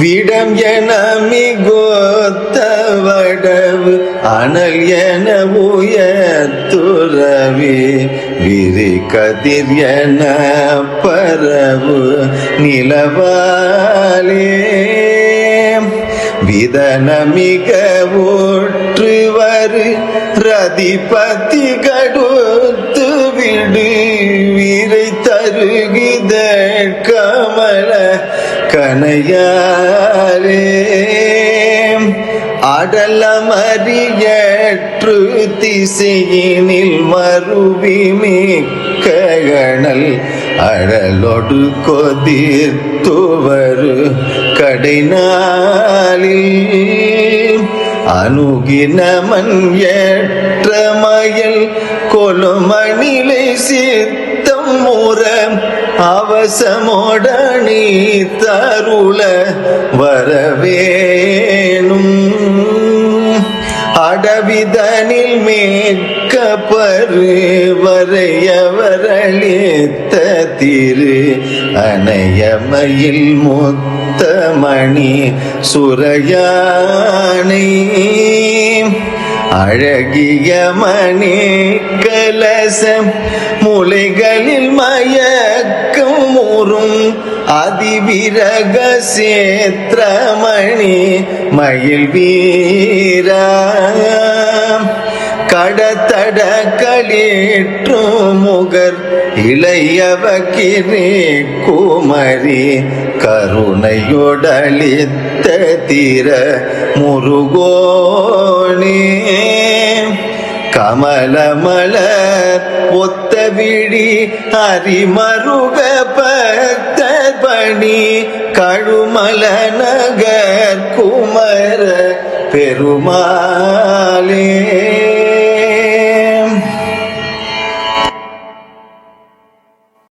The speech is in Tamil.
விடம் என மிகோத்தவடவு அனல் என உயத்துறவி விரி கதிர் என பரவு நிலவாலே. விதன மிக ஊற்றுவர் ரதிபதி கடுத்து விடு வீரை தருகி கமல கனையாரே அடலமறியற்று திசையினில் மறுவி மிக்ககணல் அடலொடு கொதித்துவரு கடைநாளில். அணுகினமன் ஏற்ற மயல் கொலுமணிலை சேர்த்து முற அவசமோடனி தருள வரவேணும். அடவிதனில் மேற்க பரு பருவரையவரளித்த திரு அணையமையில் முத்தமணி சுரையானை. அழகிய மணி கலசம் முளைகளில் மயக்கம் ஊறும் அதிவிரக சேத்திரமணி மயில் வீரா. கடத்தட களிற்றும் முகர் குமரி கருணையொடளித்த தீர முருகோணி கமலமல ஒத்த விழி அரிமருக பத்த பணி கழுமல நகர் குமர பெருமாளே.